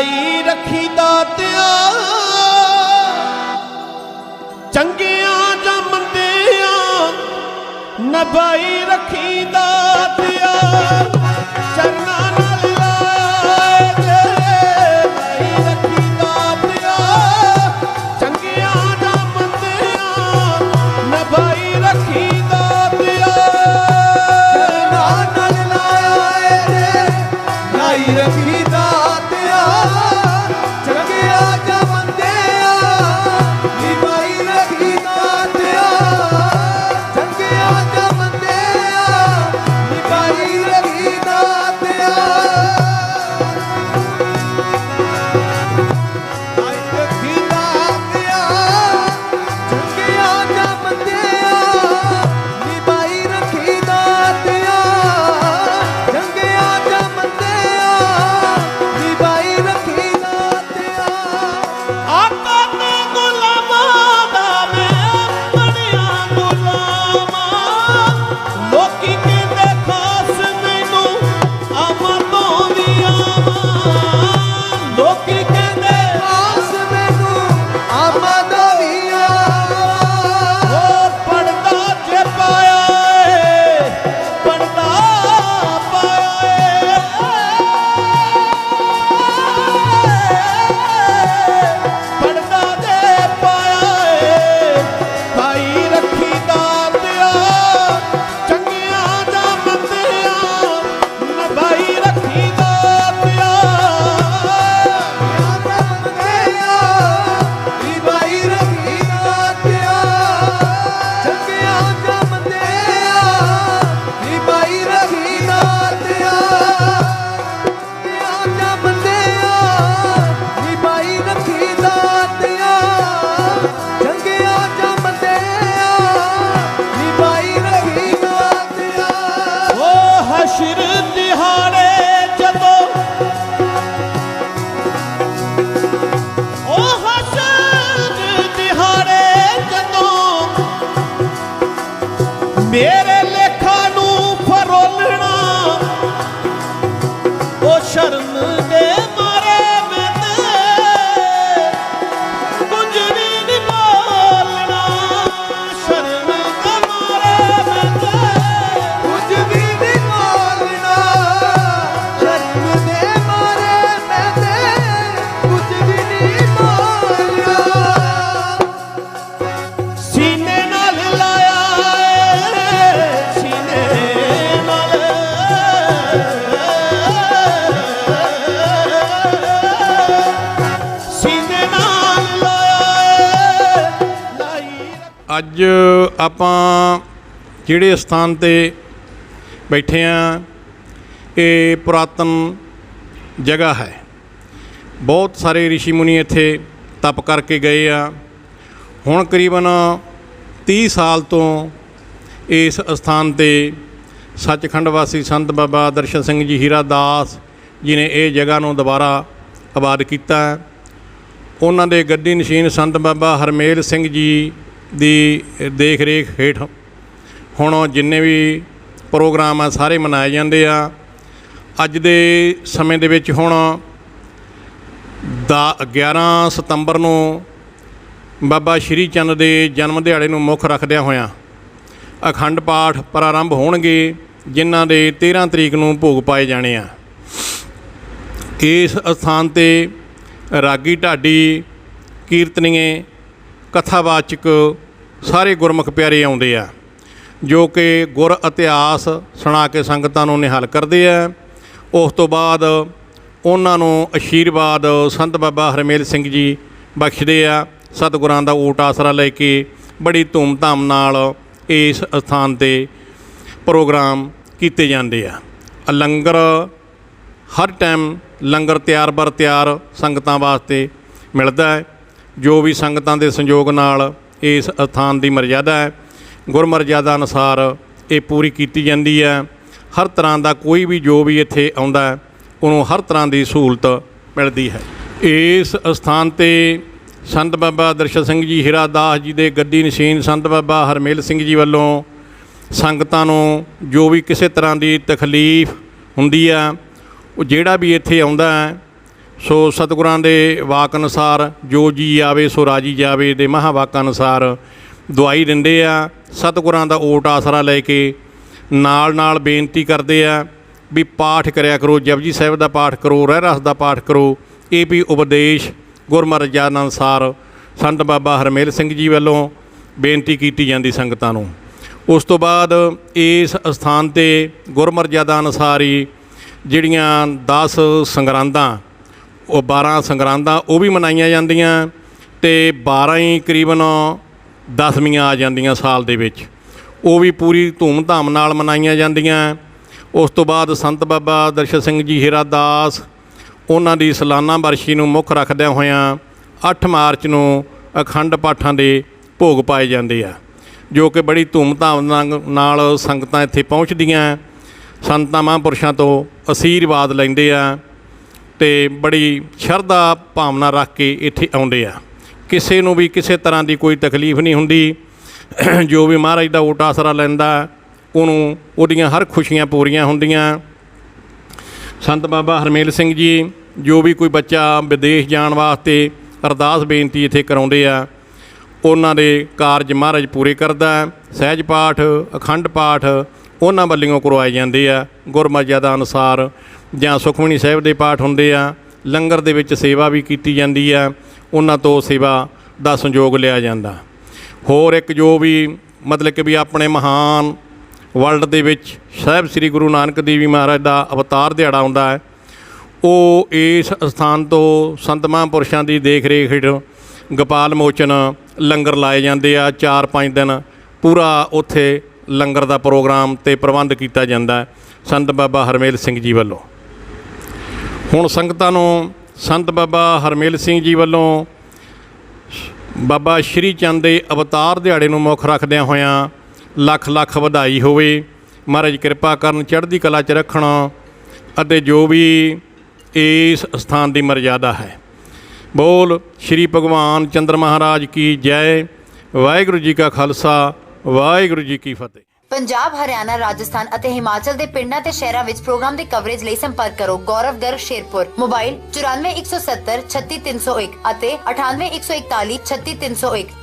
ਲਾਈ ਰੱਖੀ ਦਾਤਿਆ ਚੰਗਿਆਂ ਜਾਂ ਮੰਦਿਆਂ ਨਭਾਈ ਰੱਖੀ ਦਾਤਿਆ Yeah. ਅੱਜ ਆਪਾਂ ਜਿਹੜੇ ਸਥਾਨ ਤੇ ਬੈਠੇ ਆ, ਇਹ ਪੁਰਾਤਨ ਜਗ੍ਹਾ ਹੈ। ਬਹੁਤ ਸਾਰੇ ઋષਿ ਮੁਨੀ ਇੱਥੇ ਤਪ ਕਰਕੇ ਗਏ ਆ। ਹੁਣ ਕਰੀਬਨ 30 ਸਾਲ ਤੋਂ ਇਸ ਸਥਾਨ ਤੇ ਸੱਚਖੰਡ ਵਾਸੀ ਸੰਤ ਬਾਬਾ ਦਰਸ਼ਨ ਸਿੰਘ ਜੀ ਹੀਰਾ ਦਾਸ ਜੀ ਨੇ ਇਹ ਜਗ੍ਹਾ ਨੂੰ ਦੁਬਾਰਾ ਆਬਾਦ ਕੀਤਾ। ਉਹਨਾਂ ਦੇ ਗੱਡੀ ਨਸ਼ੀਨ ਸੰਤ ਬਾਬਾ ਹਰਮੇਲ ਸਿੰਘ ਜੀ ਦੀ ਦੇਖ ਰੇਖ ਹੇਠ ਹੁਣ ਜਿੰਨੇ ਵੀ ਪ੍ਰੋਗਰਾਮ ਆ, ਸਾਰੇ ਮਨਾਏ ਜਾਂਦੇ ਆ। ਅੱਜ ਦੇ ਸਮੇਂ ਦੇ ਵਿੱਚ ਹੁਣ ਦਾ 11 ਸਤੰਬਰ ਨੂੰ ਬਾਬਾ ਸ਼੍ਰੀ ਚੰਦ ਦੇ ਜਨਮ ਦਿਹਾੜੇ ਨੂੰ ਮੁੱਖ ਰੱਖਦਿਆਂ ਹੋਇਆਂ ਅਖੰਡ ਪਾਠ ਪ੍ਰਾਰੰਭ ਹੋਣਗੇ, ਜਿਨ੍ਹਾਂ ਦੇ 13 ਤਰੀਕ ਨੂੰ ਭੋਗ ਪਾਏ ਜਾਣੇ ਆ। ਇਸ ਸਥਾਨ ਤੇ ਰਾਗੀ ਢਾਡੀ ਕੀਰਤਨੀਏ ਕਥਾਵਾਚਕ ਸਾਰੇ ਗੁਰਮੁਖ ਪਿਆਰੇ ਆਉਂਦੇ ਆ, ਜੋ ਕਿ ਗੁਰ ਇਤਿਹਾਸ ਸੁਣਾ ਕੇ ਸੰਗਤਾਂ ਨੂੰ ਨਿਹਾਲ ਕਰਦੇ ਆ। ਉਸ ਤੋਂ ਬਾਅਦ ਉਹਨਾਂ ਨੂੰ ਅਸ਼ੀਰਵਾਦ ਸੰਤ ਬਾਬਾ ਹਰਮੇਲ ਸਿੰਘ ਜੀ ਬਖਸ਼ਦੇ ਆ। ਸਤਿਗੁਰਾਂ ਦਾ ਓਟ ਆਸਰਾ ਲੈ ਕੇ ਬੜੀ ਧੂਮ-ਧਾਮ ਨਾਲ ਇਸ ਸਥਾਨ ਤੇ ਪ੍ਰੋਗਰਾਮ ਕੀਤੇ ਜਾਂਦੇ ਆ। ਆ ਲੰਗਰ ਹਰ ਟਾਈਮ ਲੰਗਰ ਤਿਆਰ ਬਰ ਤਿਆਰ ਸੰਗਤਾਂ ਵਾਸਤੇ ਮਿਲਦਾ ਹੈ। ਜੋ ਵੀ ਸੰਗਤਾਂ ਦੇ ਸੰਯੋਗ ਨਾਲ ਇਸ ਅਸਥਾਨ ਦੀ ਮਰਜ਼ਾਦਾ ਹੈ ਗੁਰਮਰਜ਼ਾਦਾ ਅਨੁਸਾਰ ਇਹ ਪੂਰੀ ਕੀਤੀ ਜਾਂਦੀ ਹੈ। ਹਰ ਤਰ੍ਹਾਂ ਦਾ ਕੋਈ ਵੀ ਜੋ ਵੀ ਇੱਥੇ ਆਉਂਦਾ ਹੈ, ਉਹਨੂੰ ਹਰ ਤਰ੍ਹਾਂ ਦੀ ਸਹੂਲਤ ਮਿਲਦੀ ਹੈ। ਇਸ ਅਸਥਾਨ ਤੇ ਸੰਤ ਬਾਬਾ ਦਰਸ਼ਨ ਸਿੰਘ ਜੀ ਹੀਰਾ ਦਾਸ ਜੀ ਦੇ ਗੱਦੀ ਨਸ਼ੀਨ ਸੰਤ ਬਾਬਾ ਹਰਮੇਲ ਸਿੰਘ ਜੀ ਵੱਲੋਂ ਸੰਗਤਾਂ ਨੂੰ ਜੋ ਵੀ ਕਿਸੇ ਤਰ੍ਹਾਂ ਦੀ ਤਕਲੀਫ ਹੁੰਦੀ ਆ ਉਹ ਜਿਹੜਾ ਵੀ ਇੱਥੇ ਆਉਂਦਾ ਹੈ ਸੋ ਸਤਿਗੁਰਾਂ ਦੇ ਵਾਕ ਅਨੁਸਾਰ, ਜੋ ਜੀ ਆਵੇ ਸੋ ਰਾਜੀ ਜਾਵੇ ਦੇ ਮਹਾਵਾਕ ਅਨੁਸਾਰ ਦਵਾਈ ਦਿੰਦੇ ਆ। ਸਤਿਗੁਰਾਂ ਦਾ ਓਟ ਆਸਰਾ ਲੈ ਕੇ ਨਾਲ ਨਾਲ ਬੇਨਤੀ ਕਰਦੇ ਆ ਵੀ ਪਾਠ ਕਰਿਆ ਕਰੋ, ਜਪਜੀ ਸਾਹਿਬ ਦਾ ਪਾਠ ਕਰੋ ਰਹਿ ਰਸ ਦਾ ਪਾਠ ਕਰੋ। ਇਹ ਵੀ ਉਪਦੇਸ਼ ਗੁਰਮਰਜਾ ਅਨੁਸਾਰ ਸੰਤ ਬਾਬਾ ਹਰਮੇਲ ਸਿੰਘ ਜੀ ਵੱਲੋਂ ਬੇਨਤੀ ਕੀਤੀ ਜਾਂਦੀ ਸੰਗਤਾਂ ਨੂੰ। ਉਸ ਤੋਂ ਬਾਅਦ ਇਸ ਸਥਾਨ ਤੇ ਗੁਰਮਰਜ਼ਾਦਾ ਅਨੁਸਾਰ ਹੀ ਜਿਹੜੀਆਂ 10 ਸੰਗਰਾਂਦਾਂ ਉਹ 12 ਸੰਗਰਾਂਦਾਂ, ਉਹ ਵੀ ਮਨਾਈਆਂ ਜਾਂਦੀਆਂ ਤੇ 12 ਹੀ ਕਰੀਬਨ ਦਸਵੀਆਂ ਆ ਜਾਂਦੀਆਂ ਸਾਲ ਦੇ ਵਿੱਚ। ਉਹ ਵੀ ਪੂਰੀ ਧੂਮ-ਧਾਮ ਨਾਲ ਮਨਾਈਆਂ ਜਾਂਦੀਆਂ। ਉਸ ਤੋਂ ਬਾਅਦ ਸੰਤ ਬਾਬਾ ਦਰਸ਼ਨ ਸਿੰਘ ਜੀ ਹੀਰਾ ਦਾਸ, ਉਹਨਾਂ ਦੀ ਸਾਲਾਨਾ ਵਰਸ਼ੀ ਨੂੰ ਮੁੱਖ ਰੱਖਦਿਆਂ ਹੋਇਆਂ 8 ਮਾਰਚ ਨੂੰ ਅਖੰਡ ਪਾਠਾਂ ਦੇ ਭੋਗ ਪਾਏ ਜਾਂਦੇ ਆ, ਜੋ ਕਿ ਬੜੀ ਧੂਮ-ਧਾਮ ਨਾਲ- ਸੰਗਤਾਂ ਇੱਥੇ ਪਹੁੰਚਦੀਆਂ। ਸੰਤਾਂ ਮਹਾਂਪੁਰਸ਼ਾਂ ਤੋਂ ਅਸੀਰਵਾਦ ਲੈਂਦੇ ਆ। ਤੇ ਬੜੀ ਸ਼ਰਧਾ ਭਾਵਨਾ ਰੱਖ ਕੇ ਇੱਥੇ ਆਉਂਦੇ ਆ। ਕਿਸੇ ਨੂੰ ਵੀ ਕਿਸੇ ਤਰ੍ਹਾਂ ਦੀ ਕੋਈ ਤਕਲੀਫ ਨਹੀਂ ਹੁੰਦੀ। ਜੋ ਵੀ ਮਹਾਰਾਜ ਦਾ ਓਟ ਆਸਰਾ ਲੈਂਦਾ, ਉਹਨੂੰ ਉਹਦੀਆਂ ਹਰ ਖੁਸ਼ੀਆਂ ਪੂਰੀਆਂ ਹੁੰਦੀਆਂ। ਸੰਤ ਬਾਬਾ ਹਰਮੇਲ ਸਿੰਘ ਜੀ, ਜੋ ਵੀ ਕੋਈ ਬੱਚਾ ਵਿਦੇਸ਼ ਜਾਣ ਵਾਸਤੇ ਅਰਦਾਸ ਬੇਨਤੀ ਇੱਥੇ ਕਰਾਉਂਦੇ ਆ, ਉਹਨਾਂ ਦੇ ਕਾਰਜ ਮਹਾਰਾਜ ਪੂਰੇ ਕਰਦਾ। ਸਹਿਜ ਪਾਠ, ਅਖੰਡ ਪਾਠ ਉਹਨਾਂ ਵੱਲੋਂ ਕਰਵਾਏ ਜਾਂਦੇ ਆ ਗੁਰਮਰਜ਼ਾਦਾ ਅਨੁਸਾਰ ਜਾਂ ਸੁਖਮਨੀ ਸਾਹਿਬ ਦੇ ਪਾਠ ਹੁੰਦੇ ਆ, ਲੰਗਰ ਦੇ ਵਿੱਚ ਸੇਵਾ ਵੀ ਕੀਤੀ ਜਾਂਦੀ ਆ, ਉਹਨਾਂ ਤੋਂ ਸੇਵਾ ਦਾ ਸੰਯੋਗ ਲਿਆ ਜਾਂਦਾ। ਹੋਰ ਇੱਕ ਜੋ ਵੀ ਮਤਲਬ ਕਿ ਵੀ ਆਪਣੇ ਮਹਾਨ ਵਰਲਡ ਦੇ ਵਿੱਚ ਸਾਹਿਬ ਸ੍ਰੀ ਗੁਰੂ ਨਾਨਕ ਦੇਵ ਜੀ ਮਹਾਰਾਜ ਦਾ ਅਵਤਾਰ ਦਿਹਾੜਾ ਹੁੰਦਾ ਹੈ, ਉਹ ਇਸ ਸਥਾਨ ਤੋਂ ਸੰਤ ਪੁਰਸ਼ਾਂ ਦੀ ਦੇਖ ਰੇਖ ਹੇਠ ਗੋਪਾਲ ਮੋਚਨ ਲੰਗਰ ਲਾਏ ਜਾਂਦੇ ਆ 4-5 ਦਿਨ ਪੂਰਾ ਉੱਥੇ ਲੰਗਰ ਦਾ ਪ੍ਰੋਗਰਾਮ ਤੇ ਪ੍ਰਬੰਧ ਕੀਤਾ ਜਾਂਦਾ ਸੰਤ ਬਾਬਾ ਹਰਮੇਲ ਸਿੰਘ ਜੀ ਵੱਲੋਂ। ਹੁਣ ਸੰਗਤਾਂ ਨੂੰ ਸੰਤ ਬਾਬਾ ਹਰਮੇਲ ਸਿੰਘ ਜੀ ਵੱਲੋਂ ਬਾਬਾ ਸ਼੍ਰੀ ਚੰਦ ਦੇ ਅਵਤਾਰ ਦਿਹਾੜੇ ਨੂੰ ਮੁੱਖ ਰੱਖਦਿਆਂ ਹੋਇਆਂ ਲੱਖ ਲੱਖ ਵਧਾਈ ਹੋਵੇ। ਮਹਾਰਾਜ ਕਿਰਪਾ ਕਰਨ ਚੜ੍ਹਦੀ ਕਲਾ 'ਚ ਰੱਖਣਾ ਅਤੇ ਜੋ ਵੀ ਇਸ ਸਥਾਨ ਦੀ ਮਰਜ਼ਾਦਾ ਹੈ। ਬੋਲ ਸ਼੍ਰੀ ਭਗਵਾਨ ਚੰਦਰ ਮਹਾਰਾਜ ਕੀ ਜੈ। ਵਾਹਿਗੁਰੂ ਜੀ ਕਾ ਖਾਲਸਾ। ਵਾਹਿਗੁਰੂ ਜੀ ਕੀ ਫਤਿਹ। ਪੰਜਾਬ, ਹਰਿਆਣਾ, ਰਾਜਸਥਾਨ ਅਤੇ ਹਿਮਾਚਲ ਦੇ ਪਿੰਡਾਂ ਤੇ ਸ਼ਹਿਰਾਂ ਵਿੱਚ ਪ੍ਰੋਗਰਾਮ ਦੀ ਕਵਰੇਜ ਲਈ ਸੰਪਰਕ ਕਰੋ। ਗੌਰਵ ਗਰਗ ਸ਼ੇਰਪੁਰ। ਮੋਬਾਈਲ 9417 36301 ਅਤੇ 98141 36301